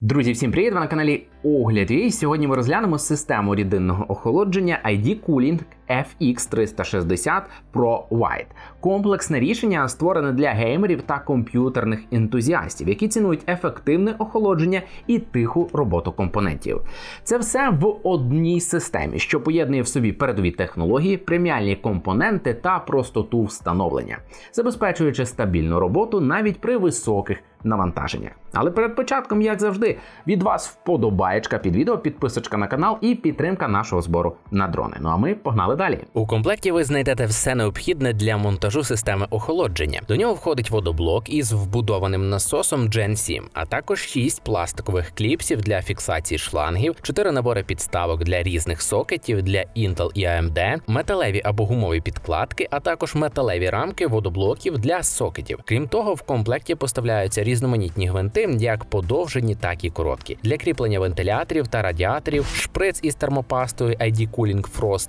Друзі, всім привіт! Ви на каналі Огляд. І сьогодні ми розглянемо систему рідинного охолодження ID Cooling FX360 Pro White. Комплексне рішення створене для геймерів та комп'ютерних ентузіастів, які цінують ефективне охолодження і тиху роботу компонентів. Це все в одній системі, що поєднує в собі передові технології, преміальні компоненти та простоту встановлення, забезпечуючи стабільну роботу навіть при високих навантаженнях. Але перед початком, як завжди, від вас вподобаєчка під відео, підписочка на канал і підтримка нашого збору на дрони. Ну а ми погнали далі. У комплекті ви знайдете все необхідне для монтажу системи охолодження. До нього входить водоблок із вбудованим насосом Gen 7, а також 6 пластикових кліпсів для фіксації шлангів, 4 набори підставок для різних сокетів для Intel і AMD, металеві або гумові підкладки, а також металеві рамки водоблоків для сокетів. Крім того, в комплекті поставляються різноманітні гвинти, як подовжені, так і короткі, для кріплення вентиляторів та радіаторів, шприц із термопастою ID Cooling Frost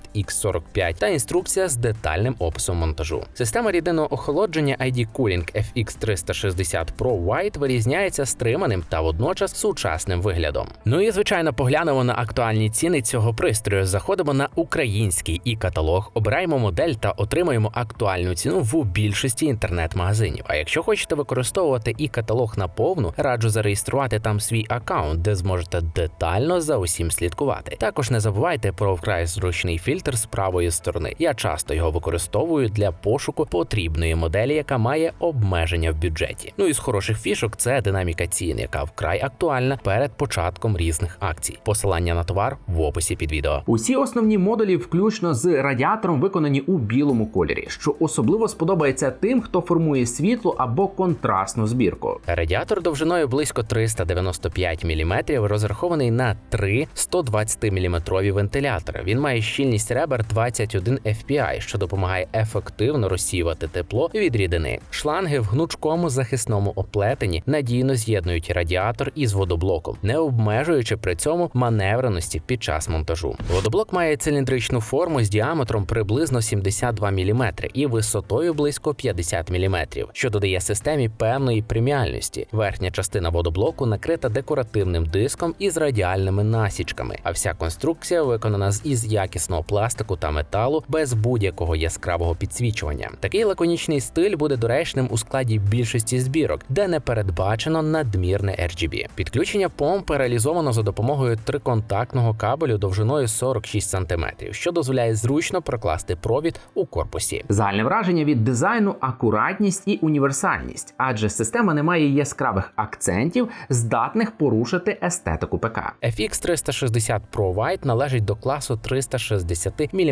X45 та інструкція з детальним описом монтажу. Система рідинного охолодження ID Cooling FX360 Pro White вирізняється стриманим та водночас сучасним виглядом. Ну і звичайно, поглянемо на актуальні ціни цього пристрою. Заходимо на український і каталог, обираємо модель та отримаємо актуальну ціну в більшості інтернет-магазинів. А якщо хочете використовувати і каталог на повну, раджу зареєструвати там свій аккаунт, де зможете детально за усім слідкувати. Також не забувайте про вкрай зручний фільтр з правої сторони. Я часто його використовую для пошуку потрібної моделі, яка має обмеження в бюджеті. Ну і з хороших фішок це динаміка цін, яка вкрай актуальна перед початком різних акцій. Посилання на товар в описі під відео. Усі основні модулі, включно з радіатором, виконані у білому кольорі, що особливо сподобається тим, хто формує світло або контрастну збірку. Радіатор довжиною близько 395 мм розрахований на три 120 мм вентилятори. Він має щільність ребер 21 FPI, що допомагає ефективно розсіювати тепло від рідини. Шланги в гнучкому захисному оплетенні надійно з'єднують радіатор із водоблоком, не обмежуючи при цьому маневреності під час монтажу. Водоблок має циліндричну форму з діаметром приблизно 72 мм і висотою близько 50 мм, що додає системі певної преміальності. Верхня частина водоблоку накрита декоративним диском із радіальними насічками, а вся конструкція виконана з із якісного пластику та металу без будь-якого яскравого підсвічування. Такий лаконічний стиль буде доречним у складі більшості збірок, де не передбачено надмірне RGB. Підключення помпи реалізовано за допомогою триконтактного кабелю довжиною 46 см, що дозволяє зручно прокласти провід у корпусі. Загальне враження від дизайну, акуратність і універсальність, адже система не має яскравих акцентів, здатних порушити естетику ПК. FX 360 Pro White належить до класу 360 мм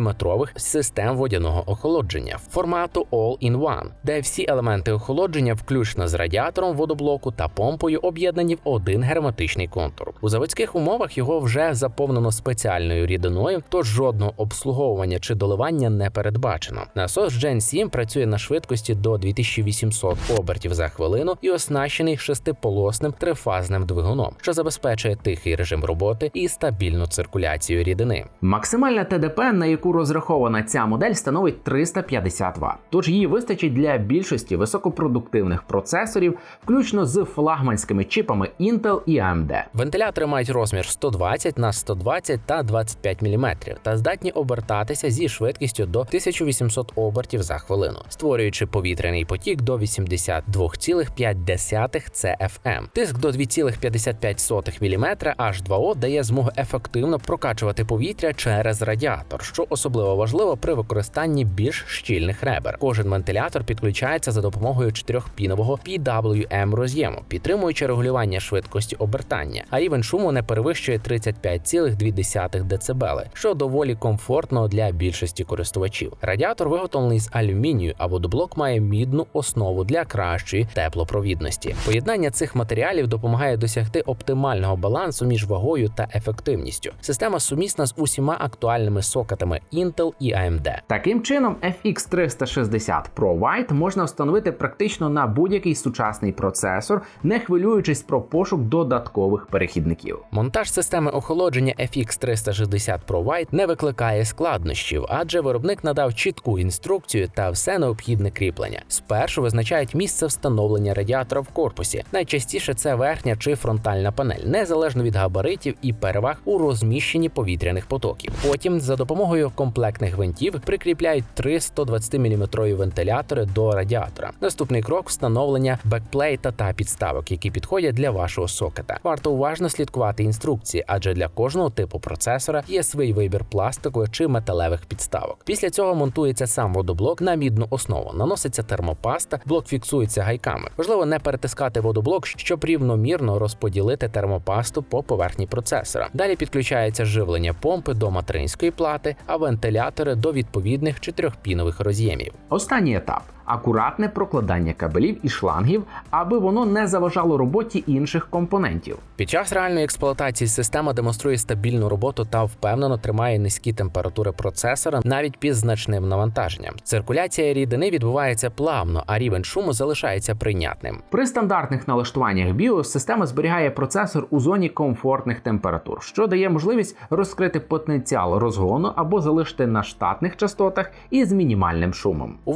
систем водяного охолодження формату All-in-One, де всі елементи охолодження, включно з радіатором водоблоку та помпою, об'єднані в один герметичний контур. У заводських умовах його вже заповнено спеціальною рідиною, тож жодного обслуговування чи доливання не передбачено. Насос Gen 7 працює на швидкості до 2800 обертів за хвилину і оснащений шестиполосним трифазним двигуном, що забезпечує тихий режим роботи і стабільну циркуляцію рідини. Максимальна ТДП, на яку розрахована ця модель, становить 350 Вт. Тож її вистачить для більшості високопродуктивних процесорів, включно з флагманськими чипами Intel і AMD. Вентилятори мають розмір 120 на 120 та 25 мм та здатні обертатися зі швидкістю до 1800 обертів за хвилину, створюючи повітряний потік до 82,5 CFM. Тиск до 2,55 мм H2O дає змогу ефективно прокачувати повітря через радіатор, що особливо важливо при використанні більш щільних ребер. Кожен вентилятор підключається за допомогою чотирьохпінового PWM роз'єму, підтримуючи регулювання швидкості обертання, а рівень шуму не перевищує 35,2 дБ, що доволі комфортно для більшості користувачів. Радіатор виготовлений з алюмінію, а водоблок має мідну основу для кращої теплопровідності. Поєднання цих матеріалів допомагає досягти оптимального балансу між вагою та ефективністю. Система сумісна з усіма актуальними сокетами Intel і AMD. Таким чином, FX 360 Pro White можна встановити практично на будь-який сучасний процесор, не хвилюючись про пошук додаткових перехідників. Монтаж системи охолодження FX 360 Pro White не викликає складнощів, адже виробник надав чітку інструкцію та все необхідне кріплення. Спершу визначають місце встановлення радіатора в корпусі. Найчастіше це верхня чи фронтальна панель, незалежно від габаритів і переваг у розміщенні повітряних потоків. Потім за допомогою комплектних гвинтів прикріпляють три 120 мм вентилятори до радіатора. Наступний крок встановлення бекплейта та підставок, які підходять для вашого сокета. Варто уважно слідкувати інструкції, адже для кожного типу процесора є свій вибір пластикових чи металевих підставок. Після цього монтується сам водоблок на мідну основу, наноситься термопаста, блок фіксується гайками. Важливо не перетискати водоблок, щоб рівномірно розподілити термопасту по поверхні процесора. Далі підключається живлення помпи до материнської плати, а вентилятори до відповідних чотирьохпінових роз'ємів. Останній етап акуратне прокладання кабелів і шлангів, аби воно не заважало роботі інших компонентів. Під час реальної експлуатації система демонструє стабільну роботу та впевнено тримає низькі температури процесора навіть під значним навантаженням. Циркуляція рідини відбувається плавно, а рівень шуму залишається прийнятним. При стандартних налаштуваннях BIOS система зберігає процесор у зоні комфортних температур, що дає можливість розкрити потенціал розгону або залишити на штатних частотах із мінімальним шумом. У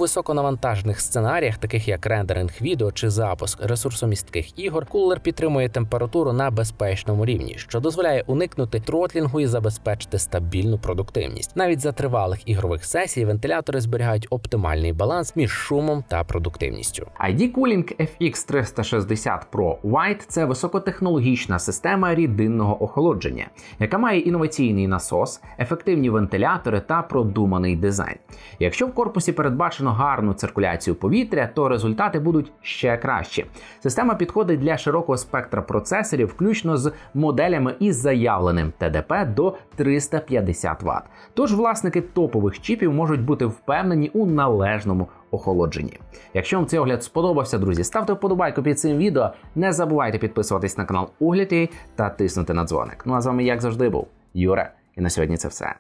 високонавантажених сценаріях, таких як рендеринг відео чи запуск ресурсомістких ігор, кулер підтримує температуру на безпечному рівні, що дозволяє уникнути тротлінгу і забезпечити стабільну продуктивність. Навіть за тривалих ігрових сесій вентилятори зберігають оптимальний баланс між шумом та продуктивністю. ID Cooling FX 360 Pro White – це високотехнологічна система рідинного охолодження, яка має інноваційний насос, ефективні вентилятори та продуманий дизайн. Якщо в корпусі передбачено гарну циркуляцію повітря, то результати будуть ще кращі. Система підходить для широкого спектра процесорів, включно з моделями із заявленим ТДП до 350 Вт. Тож власники топових чіпів можуть бути впевнені у належному охолодженні. Якщо вам цей огляд сподобався, друзі, ставте вподобайку під цим відео. Не забувайте підписуватись на канал Огляд.ua та тиснути на дзвоник. Ну а з вами, як завжди, був Юра, і на сьогодні це все.